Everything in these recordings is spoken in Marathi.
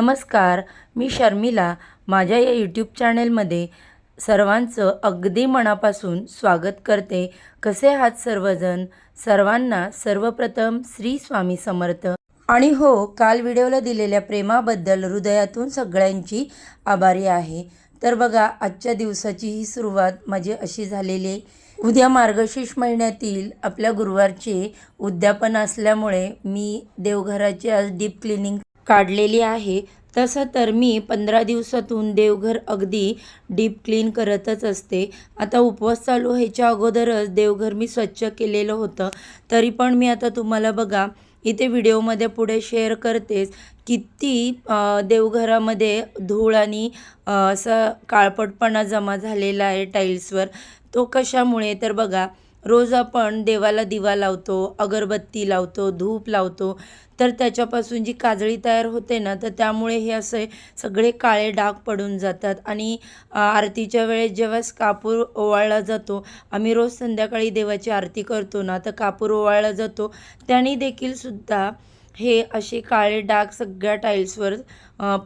नमस्कार मी शर्मिला. माझ्या या यूट्यूब चॅनेलमध्ये सर्वांचं अगदी मनापासून स्वागत करते. कसे आहात सर्वजण? सर्वांना सर्वप्रथम श्री स्वामी समर्थ. आणि हो काल व्हिडिओला दिलेल्या प्रेमाबद्दल हृदयातून सगळ्यांची आभारी आहे. तर बघा आजच्या दिवसाची ही सुरुवात माझी अशी झालेली आहे. उद्या मार्गशीर्ष महिन्यातील आपल्या गुरुवारचे उद्यापन असल्यामुळे मी देवघराची आज डीप क्लिनिंग काढलेली आहे. तसं तर मी पंधरा दिवसातून देवघर अगदी डीप क्लीन करतच असते. आता उपवास चालू ह्याच्या अगोदरच देवघर मी स्वच्छ केलेलं होतं. तरी पण मी आता तुम्हाला बघा इथे व्हिडिओमध्ये पुढे शेअर करतेच किती देवघरामध्ये धूळ आणि असं काळपटपणा जमा झालेला आहे टाईल्सवर तो कशामुळे? तर बघा रोज आपण देवाला दिवा लावतो अगरबत्ती लावतो धूप लावतो. तर त्याच्यापासून जी काजळी तयार होते ना तर त्यामुळे हे असे सगळे काळे डाग पडून जातात. आणि आरतीच्या वेळेस जेव्हा कापूर ओवाळला जातो आम्ही रोज संध्याकाळी देवाची आरती करतो ना तर कापूर ओवाळला जातो. त्याने देखील सुद्धा हे असे काळे डाग सगळ्या टाईल्सवर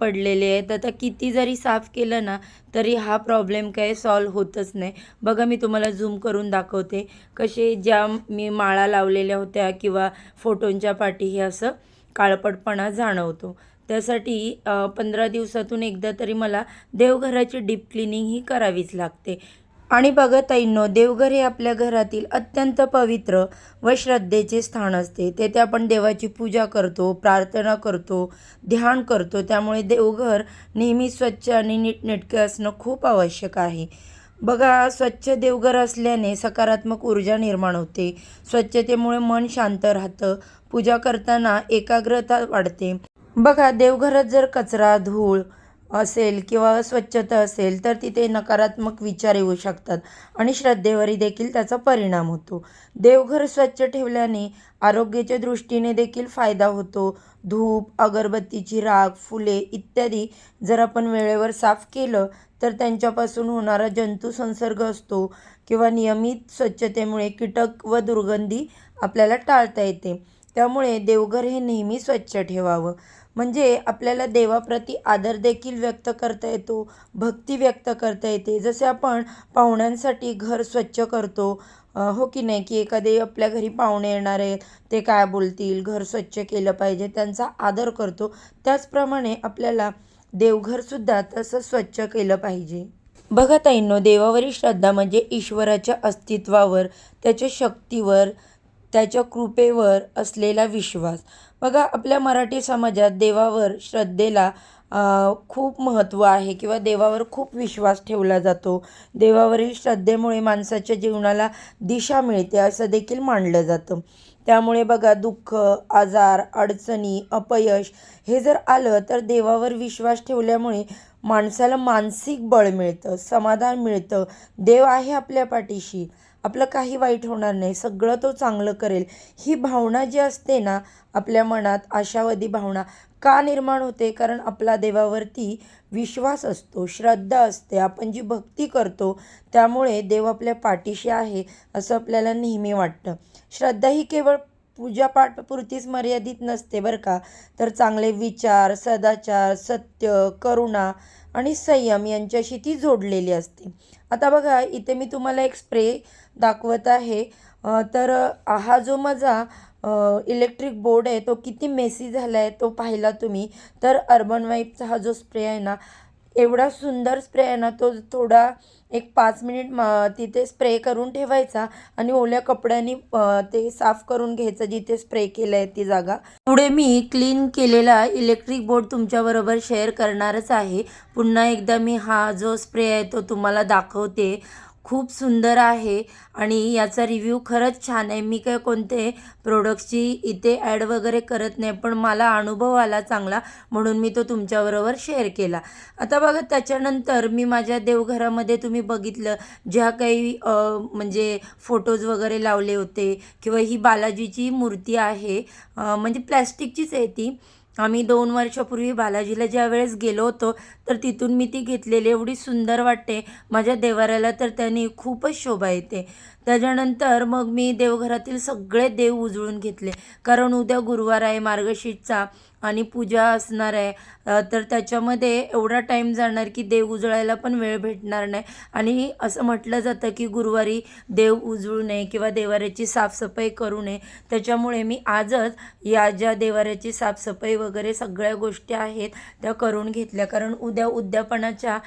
पडलेले आहेत. आता किती जरी साफ केलं ना तरी हा प्रॉब्लेम काही सॉल्व होतच नाही. बघा मी तुम्हाला झूम करून दाखवते. कसे ज्या मी माळा लावलेल्या होत्या किंवा फोटोंच्या पाठी हे असं काळपटपणा जाणवतो. त्यासाठी पंधरा दिवसातून एकदा तरी मला देवघराची डीप क्लिनिंग ही करावीच लागते. आणि बघत ऐनो देवघर हे आपल्या घरातील अत्यंत पवित्र व श्रद्धेचे स्थान असते. तेथे आपण देवाची पूजा करतो प्रार्थना करतो ध्यान करतो. त्यामुळे देवघर नेहमी स्वच्छ आणि नीटनेटके असणं खूप आवश्यक आहे. बघा स्वच्छ देवघर असल्याने सकारात्मक ऊर्जा निर्माण होते. स्वच्छतेमुळे मन शांत राहतं. पूजा करताना एकाग्रता वाढते. बघा देवघरात जर कचरा धूळ असेल किंवा अस्वच्छता असेल तर तिथे नकारात्मक विचार येऊ शकतात आणि श्रद्धेवरही देखील त्याचा परिणाम होतो. देवघर स्वच्छ ठेवल्याने आरोग्याच्या दृष्टीने देखील फायदा होतो. धूप अगरबत्तीची राख फुले इत्यादी जर आपण वेळेवर साफ केलं तर त्यांच्यापासून होणारा जंतू संसर्ग असतो किंवा नियमित स्वच्छतेमुळे कीटक व दुर्गंधी आपल्याला टाळता येते. त्यामुळे देवघर हे नेहमी स्वच्छ ठेवावं. म्हणजे आपल्याला देवाप्रती आदर देखील व्यक्त करता येतो भक्ती व्यक्त करता येते. जसे आपण पाहुण्यांसाठी घर स्वच्छ करतो हो की नाही? की एखादे आपल्या घरी पाहुणे येणार आहेत ते काय बोलतील? घर स्वच्छ केलं पाहिजे त्यांचा आदर करतो. त्याचप्रमाणे आपल्याला देवघरसुद्धा तसं स्वच्छ केलं पाहिजे. बघा ताईंनो देवावरील श्रद्धा म्हणजे ईश्वराच्या अस्तित्वावर त्याच्या शक्तीवर त्याच्या कृपेवर असलेला विश्वास. बघा आपल्या मराठी समाजात देवावर श्रद्धेला खूप महत्त्व आहे किंवा देवावर खूप विश्वास ठेवला जातो. देवावरील श्रद्धेमुळे माणसाच्या जीवनाला दिशा मिळते असं देखील मानलं जातं. त्यामुळे बघा दुःख आजार अडचणी अपयश हे जर आलं तर देवावर विश्वास ठेवल्यामुळे माणसाला मानसिक बळ मिळतं समाधान मिळतं. देव आहे आपल्या पाठीशी. आपलं काही वाईट होणार नाही सगळं तो चांगलं करेल. ही भावना जी असते ना आपल्या मनात आशावादी भावना का निर्माण होते? कारण आपला देवावरती विश्वास असतो श्रद्धा असते आपण जी भक्ती करतो त्यामुळे देव आपल्या पाठीशी आहे असं आपल्याला नेहमी वाटतं. श्रद्धा ही केवळ पूजापाठपुरतीच मर्यादित नसते बरं का? तर चांगले विचार सदाचार सत्य करुणा आणि संयम यांच्याशी ती जोडलेली असते. आता बघा इथे मी तुम्हाला एक स्प्रे दाखवत आहे. तर हा जो माझा इलेक्ट्रिक बोर्ड आहे तो किती मेसी झाला आहे तो पाहिला तुम्ही. तर अर्बन वाईपचा हा जो स्प्रे आहे ना एवढा सुंदर स्प्रे आहे ना तो थोडा एक पाच मिनिट म तिथे स्प्रे करून ठेवायचा आणि ओल्या कपड्यांनी ते साफ करून घ्यायचं जिथे स्प्रे केलं आहे ती जागा. पुढे मी क्लीन केलेला इलेक्ट्रिक बोर्ड तुमच्याबरोबर शेअर करणारच आहे. पुन्हा एकदा मी हा जो स्प्रे आहे तो तुम्हाला दाखवते. खूप सुंदर आहे आणि याचा रिव्ह्यू खरंच छान आहे. मी काय कोणते प्रोडक्ट्सची इथे ॲड वगैरे करत नाही पण मला अनुभव आला चांगला म्हणून मी तो तुमच्याबरोबर शेअर केला. आता बघा त्याच्यानंतर मी माझ्या देवघरामध्ये तुम्ही बघितलं ज्या काही म्हणजे फोटोज वगैरे लावले होते किंवा ही बालाजीची मूर्ती आहे म्हणजे प्लॅस्टिकचीच आहे ती. आम्ही दोन वर्षापूर्वी बालाजीला ज्या वेळेस गेलो होतो तर तिथून मी ती घेतलेली एवढी सुंदर वाटते. माझ्या देवाऱ्याला तर त्याने खूपच शोभा येते. त्याच्यानंतर मग मी देवघरातील सगळे देव उजळून घेतले. कारण उद्या गुरुवार आहे मार्गशीर्षचा आणि पूजा असणार आहे. तर त्याच्यामध्ये एवढा टाईम जाणार की देव उजळायला पण वेळ भेटणार नाही. आणि असं म्हटलं जातं की गुरुवारी देव उजळू नये किंवा देवाऱ्याची साफसफाई करू नये. त्याच्यामुळे मी आजच या ज्या देवाऱ्याची साफसफाई वगैरे सगळ्या गोष्टी आहेत त्या करून घेतल्या. कारण उद्या उद्यापनाच्या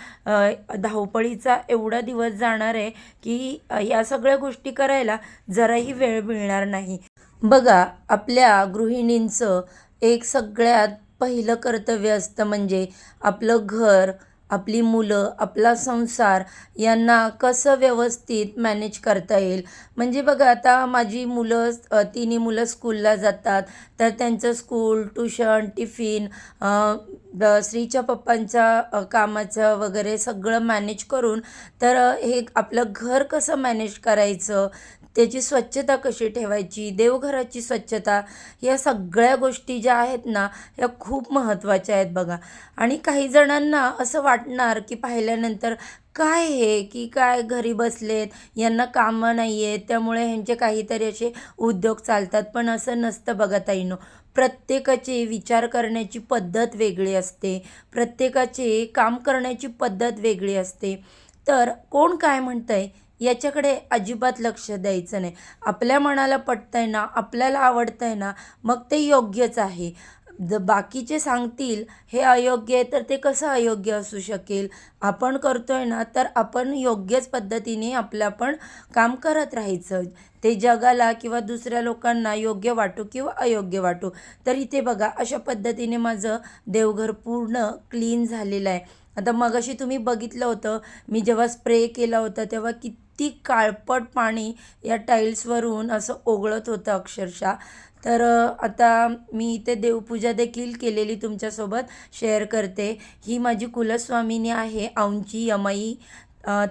धावपळीचा एवढा दिवस जाणार आहे की या सगळ्या गोष्टी करायला जराही वेळ मिळणार नाही. बघा आपल्या गृहिणींचं एक सगळ्यात पहिलं कर्तव्य असतं म्हणजे आपलं घर आपली मुलं आपला संसार यांना कसं व्यवस्थित मॅनेज करता येईल? म्हणजे बघा आता माझी मुलं तिन्ही मुलं स्कूलला जातात. तर त्यांचं स्कूल ट्युशन टिफिन स्त्रीच्या श्रीच्या पप्पांच्या कामाचं वगैरे सगळं मॅनेज करून तर हे आपलं घर कसं मॅनेज करायचं? त्याची स्वच्छता कशी ठेवायची देवघराची स्वच्छता या सगळ्या गोष्टी ज्या आहेत ना या खूप महत्त्वाच्या आहेत बघा. आणि काही जणांना असं वाटणार की पाहिल्यानंतर काय हे की काय घरी बसलेत यांना कामं नाही आहेत त्यामुळे ह्यांचे काहीतरी असे उद्योग चालतात. पण असं नसतं बघा ताईनो. प्रत्येकाची विचार करण्याची पद्धत वेगळी असते. प्रत्येकाची काम करण्याची पद्धत वेगळी असते. तर कोण काय म्हणतंय? याच्याकडे अजिबात लक्ष द्यायचं नाही. आपल्या मनाला पटतंय ना आपल्याला आवडतंय ना मग ते योग्यच आहे. ज बाकीचे सांगतील हे अयोग्य आहे तर ते कसं अयोग्य असू शकेल? आपण करतोय ना तर आपण योग्यच पद्धतीने आपलं आपण काम करत राहायचं. ते जगाला किंवा दुसऱ्या लोकांना योग्य वाटू किंवा अयोग्य वाटू. तर इथे बघा अशा पद्धतीने माझं देवघर पूर्ण क्लीन झालेलं आहे. आता मगाशी तुम्ही बघितलं होतं मी जेव्हा स्प्रे केलं होतं तेव्हा किती काळपट पाणी या टाईल्सवरून असं ओघळत होतं अक्षरशः. तर आता मी इथे देवपूजा देखील केलेली तुमच्यासोबत शेअर करते. ही माझी कुलस्वामिनी आहे औंची यमाई.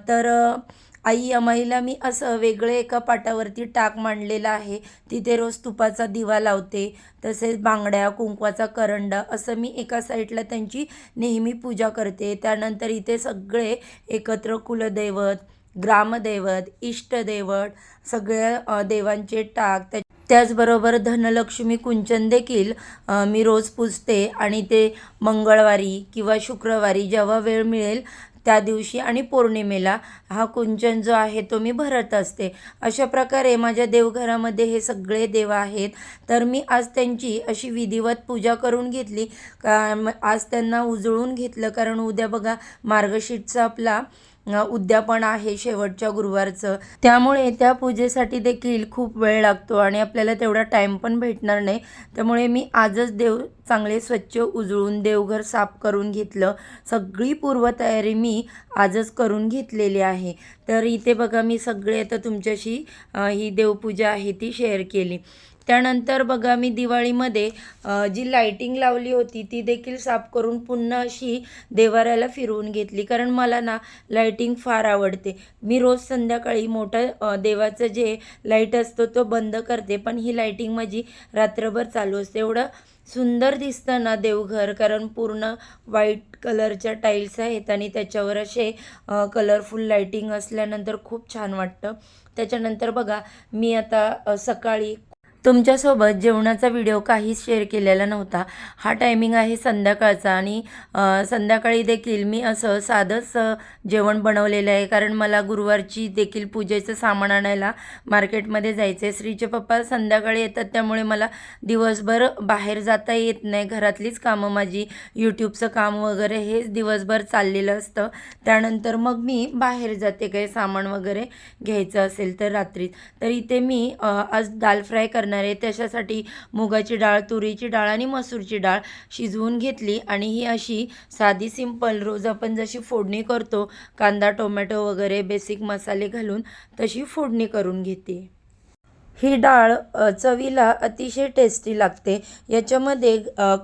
तर आई यमाईला मी असं वेगळं एका पाटावरती टाक मांडलेला आहे. तिथे रोज तुपाचा दिवा लावते तसेच बांगड्या कुंकवाचा करंडा असं मी एका साईडला त्यांची नेहमी पूजा करते. त्यानंतर इथे सगळे एकत्र कुलदैवत ग्रामदैवत इष्टदैवत सगळ्या देवांचे टाक त्या त्याचबरोबर धनलक्ष्मी कुंचन देखील मी रोज पूजते. आणि ते मंगळवारी किंवा शुक्रवारी जेव्हा वेळ मिळेल त्या दिवशी आणि पौर्णिमेला. हा कुंचन जो आहे तो मी भरत असते. अशा प्रकारे माझ्या देवघरामध्ये हे सगळे देव आहेत. तर मी आज त्यांची अशी विधिवत पूजा करून घेतली. का आज त्यांना उजळून घेतलं. कारण उद्या बघा मार्गशीटचा आपला उद्यापन आहे शेवटच्या गुरुवारचं. त्यामुळे त्या पूजेसाठी देखील खूप वेळ लागतो आणि आपल्याला तेवढा टाईम पण भेटणार नाही. त्यामुळे मी आजच देव चांगले स्वच्छ उजळून देवघर साफ करून घेतलं. सगळी पूर्वतयारी मी आजच करून घेतलेली आहे. तर इथे बघा मी सगळे आता तुमच्याशी ही देवपूजा आहे ती शेअर केली. त्यानंतर बघा मी दिवाळीमध्ये जी लाईटिंग लावली होती ती देखील साफ करून पुन्हा अशी देवाऱ्याला फिरवून घेतली. कारण मला ना लाईटिंग फार आवडते. मी रोज संध्याकाळी मोठं देवाचं जे लाइट असतो तो बंद करते. पण ही लाईटिंग माझी रात्रभर चालू असते. एवढं सुंदर दिसतं ना देवघर. कारण पूर्ण व्हाईट कलरच्या टाईल्स आहेत आणि त्याच्यावर असे कलरफुल लाईटिंग असल्यानंतर खूप छान वाटतं. त्याच्यानंतर बघा मी आता सकाळी तुमच्यासोबत जेवणाचा व्हिडिओ काहीच शेअर केलेला नव्हता. हा टायमिंग आहे संध्याकाळचा आणि संध्याकाळी देखील मी असं साधंच जेवण बनवलेलं आहे. कारण मला गुरुवारची देखील पूजेचं सामान आणायला मार्केटमध्ये जायचं आहे श्रीचे पप्पा संध्याकाळी येतात त्यामुळे मला दिवसभर बाहेर जाता येत नाही. घरातलीच कामं माझी यूट्यूबचं काम वगैरे हेच दिवसभर चाललेलं असतं. त्यानंतर मग मी बाहेर जाते काही सामान वगैरे घ्यायचं असेल तर रात्री तर इथे मी आज दाल फ्राय करणार आहे. त्याच्यासाठी मुगाची डाळ तुरीची डाळ आणि मसूरची डाळ शिजवून घेतली आणि ही अशी साधी सिंपल रोज आपण जशी फोडणी करतो कांदा टोमॅटो वगैरे बेसिक मसाले घालून तशी फोडणी करून घेते. ही डाळ चवीला अतिशय टेस्टी लागते. याच्यामध्ये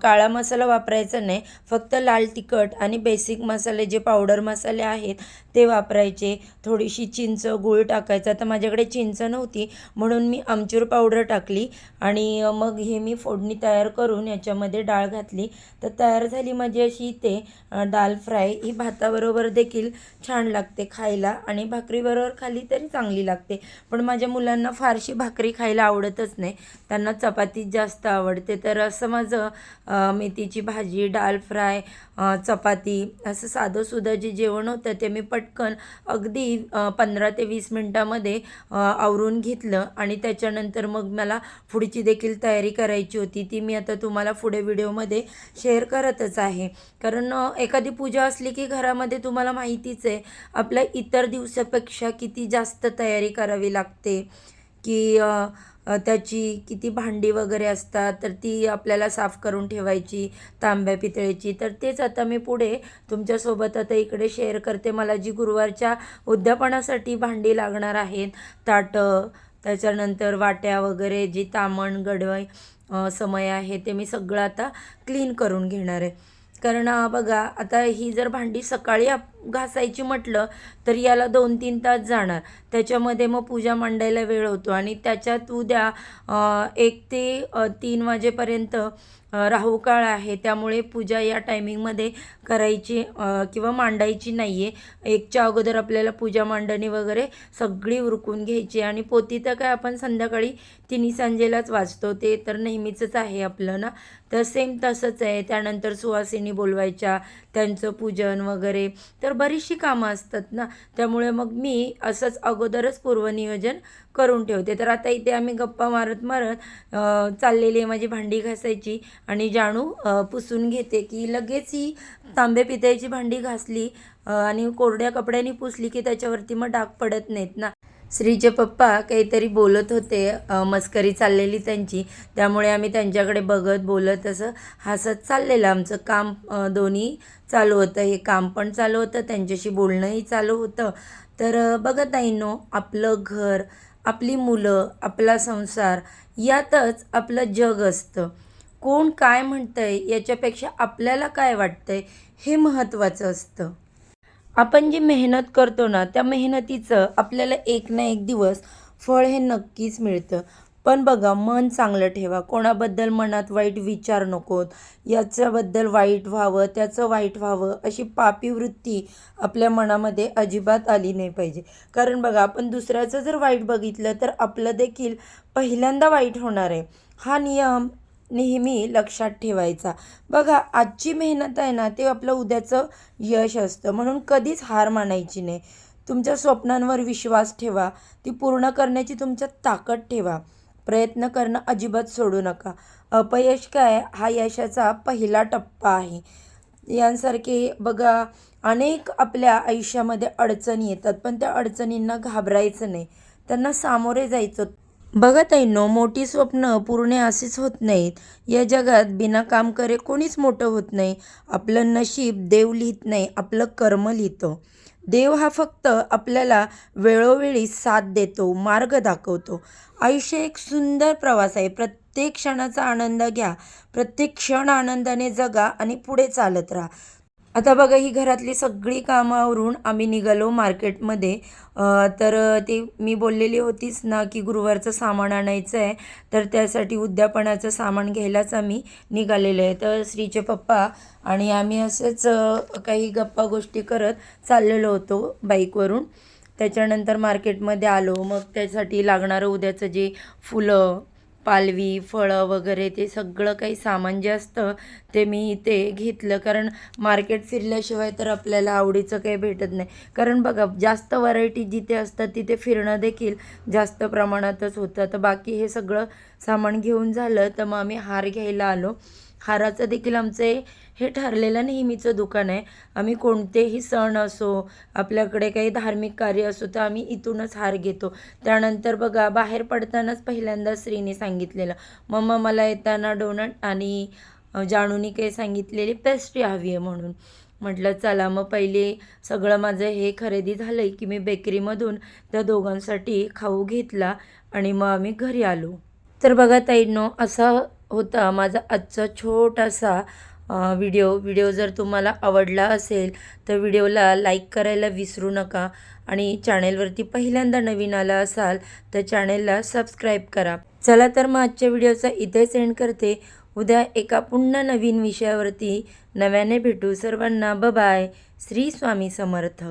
काळा मसाला वापरायचा नाही. फक्त लाल तिखट आणि बेसिक मसाले जे पावडर मसाले आहेत ते वापरायचे. थोडीशी चिंच गूळ टाकायचा. तर माझ्याकडे चिंच नव्हती म्हणून मी आमचूर पावडर टाकली. आणि मग हे मी फोडणी तयार करून याच्यामध्ये डाळ घातली. तर तयार झाली माझी अशी इथे अ, दाल फ्राय. ही भाताबरोबर देखील छान लागते खायला आणि भाकरीबरोबर खाली तरी चांगली लागते. पण माझ्या मुलांना फारशी भाकरी भाकरी खायला आवडतच नाही. त्यांना चपातीच जास्त आवडते. तर असं माझं मेथीची भाजी डाल फ्राय चपाती असं साधंसुद्धा जे जेवण होतं ते मी पटकन अगदी पंधरा ते वीस मिनटामध्ये आवरून घेतलं. आणि त्याच्यानंतर मग मला पुढची देखील तयारी करायची होती. ती मी आता तुम्हाला पुढे व्हिडिओमध्ये शेअर करतच आहे. कारण एखादी पूजा असली की घरामध्ये तुम्हाला माहितीच आहे आपल्या इतर दिवसापेक्षा किती जास्त तयारी करावी लागते. की त्याची किती भांडी वगैरे असतात तर ती आपल्याला साफ करून ठेवायची तांब्या पितळेची. तर तेच आता मी पुढे तुमच्यासोबत आता इकडे शेअर करते. मला जी गुरुवारच्या उद्यापनासाठी भांडी लागणार आहेत ताटं त्याच्यानंतर वाट्या वगैरे जी तामण गडवाई समय आहे ते मी सगळं आता क्लीन करून घेणार आहे. कारण बघा आता ही जर भांडी सकाळी आप घासायची म्हटलं तर याला दोन तीन तास जाणार. त्याच्यामध्ये मग पूजा मांडायला वेळ होतो आणि त्याच्यात उद्या एक ते तीन वाजेपर्यंत राहू काळ आहे. त्यामुळे पूजा या टायमिंगमध्ये करायची किंवा मांडायची नाही आहे एकच्या अगोदर आपल्याला पूजा मांडणी वगैरे सगळी उरकून घ्यायची आणि पोती तर काय आपण संध्याकाळी तिन्ही सांजेलाच वाचतो ते तर नेहमीचंच आहे आपलं ना? तर सेम तसंच आहे. त्यानंतर सुवासिनी बोलवायच्या त्यांचं पूजन वगैरे. तर तर बरीचशी कामं असतात ना. त्यामुळे मग मी असंच अगोदरच पूर्वनियोजन करून ठेवते. तर आता इथे आम्ही गप्पा मारत मारत चाललेली आहे माझी भांडी घासायची आणि जाणू पुसून घेते की लगेच ही तांबे पितळीची भांडी घासली आणि कोरड्या कपड्यांनी पुसली की त्याच्यावरती मग डाग पडत नाहीत ना. श्रीचे पप्पा काहीतरी बोलत होते मस्करी चाललेली त्यांची. त्यामुळे आम्ही त्यांच्याकडे बघत बोलत असं हसत चाललेलं. आमचं काम दोन्ही चालू होतं. हे काम पण चालू होतं त्यांच्याशी बोलणंही चालू होतं. तर बघत नाही नो आपलं घर आपली मुलं आपला संसार यातच आपलं जग असतं. कोण काय म्हणतंय याच्यापेक्षा आपल्याला काय वाटतंय हे महत्त्वाचं असतं. आपण जी मेहनत करतो ना त्या मेहनतीचं आपल्याला एक ना एक दिवस फळ हे नक्कीच मिळतं. पण बघा मन चांगलं ठेवा. कोणाबद्दल मनात वाईट विचार नकोत. याच्याबद्दल वाईट व्हावं त्याचं वाईट व्हावं अशी पापी वृत्ती आपल्या मनामध्ये अजिबात आली नाही पाहिजे. कारण बघा आपण दुसऱ्याचं जर वाईट बघितलं तर आपलं देखील पहिल्यांदा वाईट होणार आहे. हा नियम नेहमी लक्षात ठेवायचा. बघा आजची मेहनत आहे ना ते आपलं उद्याचं यश असतं. म्हणून कधीच हार मानायची नाही. तुमच्या स्वप्नांवर विश्वास ठेवा. ती पूर्ण करण्याची तुमच्यात ताकद ठेवा. प्रयत्न करणं अजिबात सोडू नका. अपयश काय? हा यशाचा पहिला टप्पा आहे. यांसारखे बघा अनेक आपल्या आयुष्यामध्ये अडचणी येतात पण त्या अडचणींना घाबरायचं नाही. त्यांना सामोरे जायचं बघत आहे नो मोठी स्वप्न पूर्ण असेच होत नाहीत. या जगात बिना काम करे कोणीच मोठं होत नाही. आपलं नशीब देव लिहित नाही आपलं कर्म लिहितो. देव हा फक्त आपल्याला वेळोवेळी साथ देतो मार्ग दाखवतो. आयुष्य एक सुंदर प्रवास आहे. प्रत्येक क्षणाचा आनंद घ्या. प्रत्येक क्षण आनंदाने जगा आणि पुढे चालत राहा. आता बघा ही घरातली सगळी कामं आवरून आम्ही निघालो मार्केटमध्ये. तर ते मी बोललेली होतीच ना की गुरुवारचं सामान आणायचं आहे तर त्यासाठी उद्यापनाचं सामान घ्यायलाच आम्ही निघालेलो आहे. तर श्रीचे पप्पा आणि आम्ही असेच काही गप्पा गोष्टी करत चाललेलो होतो बाईकवरून. त्याच्यानंतर मार्केटमध्ये आलो. मग त्यासाठी लागणारं उद्याचं जे फुलं पालवी फळं वगैरे ते सगळं काही सामान जे असतं ते मी इथे घेतलं. कारण मार्केट फिरल्याशिवाय तर आपल्याला आवडीचं काही भेटत नाही. कारण बघा जास्त व्हरायटी जिथे असतात तिथे फिरणं देखील जास्त प्रमाणातच होतं. तर बाकी हे सगळं सामान घेऊन झालं तर मग आम्ही हार घ्यायला आलो. हाराचं देखील आमचे हे ठरलेलं नेहमीचं दुकान आहे. आम्ही कोणतेही सण असो आपल्याकडे काही धार्मिक कार्य असो तर आम्ही इथूनच हार घेतो. त्यानंतर बघा बाहेर पडतानाच पहिल्यांदा श्रीने सांगितलेलं. मम्मा मला येताना डोनट आणि जाणूनी काही सांगितलेली पेस्ट्री हवी आहे म्हणून. म्हटलं चला मग पहिले सगळं माझं हे खरेदी झालं की मी बेकरीमधून त्या दोघांसाठी खाऊ घेतला आणि मग आम्ही घरी आलो. तर बघा ताईंनो असं होता. माझा आजचा छोटासा व्हिडिओ व्हिडिओ जर तुम्हाला आवडला असेल तर व्हिडिओला लाईक करायला विसरू नका आणि चॅनेलवरती पहिल्यांदा नवीन आला असाल तर चॅनेलला सबस्क्राईब करा. चला तर मग आजच्या व्हिडिओचा इथेच एंड करते. उद्या एका पुन्हा नवीन विषयावरती नव्याने भेटू सर्वांना. बाय श्री स्वामी समर्थ.